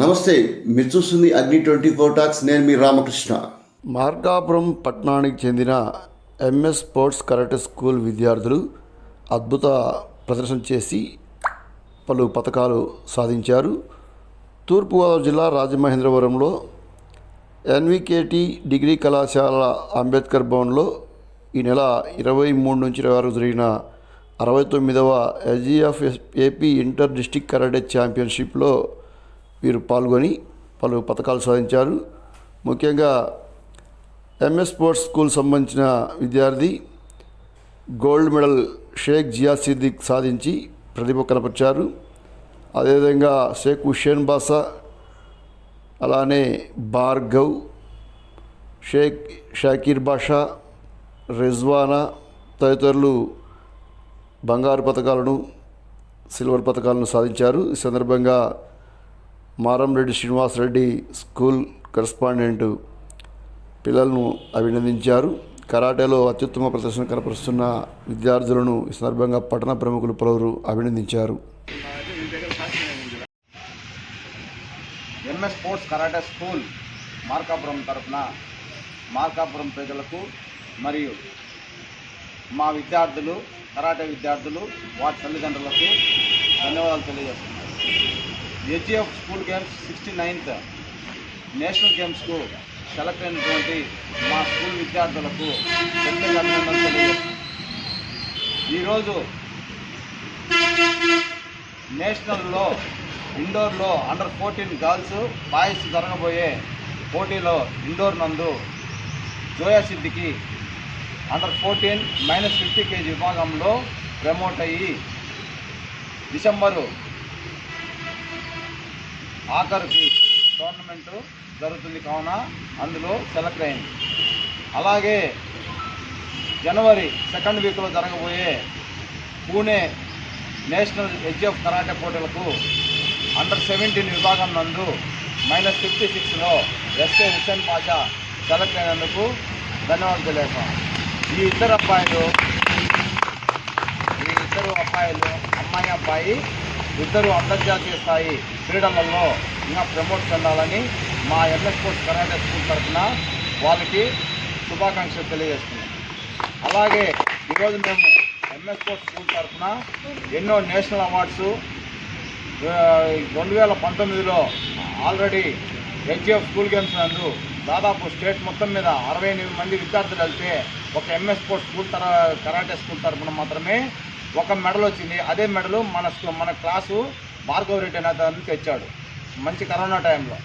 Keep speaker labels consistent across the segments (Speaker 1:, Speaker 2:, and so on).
Speaker 1: నమస్తే మీరు చూస్తుంది అగ్ని ట్వంటీ ఫోర్ టాక్స్ నేను మీ రామకృష్ణ
Speaker 2: మార్గాపురం పట్టణానికి చెందిన ఎంఎస్ స్పోర్ట్స్ కరాటే స్కూల్ విద్యార్థులు అద్భుత ప్రదర్శన చేసి పలు పథకాలు సాధించారు తూర్పుగోదావరి జిల్లా రాజమహేంద్రవరంలో ఎన్వికేటి డిగ్రీ కళాశాల అంబేద్కర్ భవన్లో ఈ నెల ఇరవై మూడు నుంచి ఇరవై ఆరు జరిగిన అరవై తొమ్మిదవ SGF AP inter district karate ఛాంపియన్షిప్లో వీరు పాల్గొని పలు పథకాలు సాధించారు ముఖ్యంగా ఎంఎస్ స్పోర్ట్స్ స్కూల్ సంబంధించిన విద్యార్థి గోల్డ్ మెడల్ షేక్ జియా సిద్దిక్ సాధించి ప్రతిభ కనపరిచారు అదేవిధంగా షేక్ హుషేన్ బాసా అలానే భార్గవ్ షేక్ షాకీర్ బాషా రిజ్వానా తదితరులు బంగారు పథకాలను సిల్వర్ పథకాలను సాధించారు ఈ సందర్భంగా మారంరెడ్డి శ్రీనివాసరెడ్డి స్కూల్ కరస్పాండెంట్ పిల్లలను అభినందించారు కరాటేలో అత్యుత్తమ ప్రదర్శన కనపరుస్తున్న విద్యార్థులను ఈ సందర్భంగా పట్టణ ప్రముఖులు పలువురు అభినందించారు
Speaker 3: MS sports karate school Markapuram తరఫున మార్కాపురం ప్రజలకు మరియు మా విద్యార్థులు కరాటే విద్యార్థులు వారి తల్లిదండ్రులకు ధన్యవాదాలు తెలియజేస్తున్నారు AGF school games sixty ninth national గేమ్స్కు select అయినటువంటి మా స్కూల్ విద్యార్థులకు ప్రత్యేక అభినందనలు ఈరోజు నేషనల్లో ఇండోర్లో అండర్ ఫోర్టీన్ గర్ల్స్ బాయ్స్ జరగబోయే పోటీలో ఇండోర్ నందు Zoya Siddiqui under fourteen minus fifty KG విభాగంలో ప్రమోట్ అయ్యి డిసెంబరు ఆఖరికి టోర్నమెంట్ జరుగుతుంది కావున అందులో సెలెక్ట్ అయింది అలాగే జనవరి సెకండ్ వీక్లో జరగబోయే పూణే నేషనల్ హెచ్ఎఫ్ కరాటే పోటీలకు అండర్ సెవెంటీన్ విభాగం నందు మైనస్ ఫిఫ్టీ సిక్స్లో ఎస్కే హుస్సేన్ పాషా సెలెక్ట్ అయినందుకు ధన్యవాదాలు తెలియజేస్తాం ఈ ఇద్దరు అబ్బాయిలు ఈ ఇద్దరు అబ్బాయిలు అమ్మాయి అబ్బాయి ఇద్దరు అంతర్జాతీయ స్థాయి క్రీడలలో ఇంకా ప్రమోట్ చెందాలని మా ఎంఎస్ స్పోర్ట్స్ కరాటే స్కూల్ తరఫున వాళ్ళకి శుభాకాంక్షలు తెలియజేస్తున్నాం అలాగే ఈరోజు మేము ఎంఎస్ స్పోర్ట్స్ స్కూల్ తరఫున ఎన్నో నేషనల్ అవార్డ్స్ రెండు వేల పంతొమ్మిదిలో ఆల్రెడీ హెచ్ఎఫ్ స్కూల్ గేమ్స్ నందు దాదాపు స్టేట్ మొత్తం మీద అరవై ఎనిమిది మంది విద్యార్థులు వెళ్తే ఒక ఎంఎస్ స్పోర్ట్స్ స్కూల్ తర కరాటే స్కూల్ తరఫున మాత్రమే ఒక మెడల్ వచ్చింది అదే మెడల్ మన మన క్లాసు భార్గవ రెడ్డి అనే తెచ్చాడు మంచి కరోనా టైంలో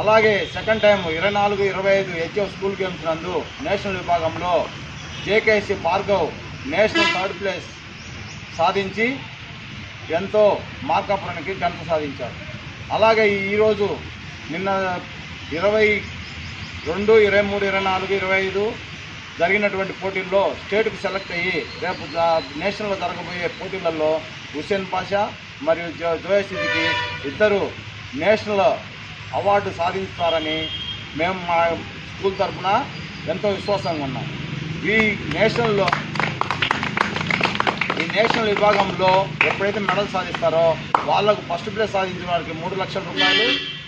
Speaker 3: అలాగే సెకండ్ టైం ఇరవై నాలుగు ఇరవై ఐదు హెచ్ఎఫ్ స్కూల్ గేమ్స్ నందు నేషనల్ విభాగంలో JKC Bhargav national third place సాధించి ఎంతో మార్కాపురానికి ఘనత సాధించాడు అలాగే ఈరోజు నిన్న ఇరవై రెండు ఇరవై మూడు ఇరవై నాలుగు ఇరవై ఐదు జరిగినటువంటి పోటీల్లో స్టేట్కు సెలెక్ట్ అయ్యి రేపు నేషనల్లో జరగబోయే పోటీలలో హుసేన్ పాషా మరియు జో జోయసిద్దికి ఇద్దరు నేషనల్ అవార్డు సాధిస్తారని మేము మా స్కూల్ తరఫున ఎంతో విశ్వాసంగా ఉన్నాం ఈ నేషనల్లో ఈ నేషనల్ విభాగంలో ఎప్పుడైతే మెడల్ సాధిస్తారో వాళ్ళకు ఫస్ట్ ప్లేస్ సాధించిన వారికి మూడు లక్షల రూపాయలు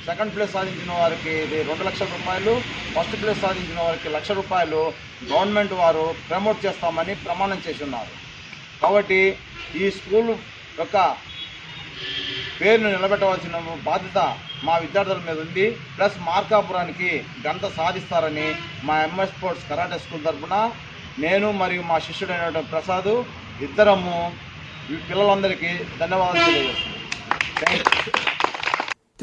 Speaker 3: సెకండ్ ప్లేస్ సాధించిన వారికి రెండు లక్షల రూపాయలు ఫస్ట్ ప్లేస్ సాధించిన వారికి లక్ష రూపాయలు గవర్నమెంట్ వారు ప్రమోట్ చేస్తామని ప్రమాణం చేసి ఉన్నారు కాబట్టి ఈ స్కూల్ యొక్క పేరును నిలబెట్టవలసిన బాధ్యత మా విద్యార్థుల మీద ఉంది ప్లస్ మార్కాపురానికి గంత సాధిస్తారని మా ఎంఎస్ స్పోర్ట్స్ కరాటే స్కూల్ తరఫున నేను మరియు మా శిష్యుడైనటువంటి ప్రసాద్ ఇద్దరము పిల్లలందరికీ ధన్యవాదాలు తెలియజేస్తున్నాను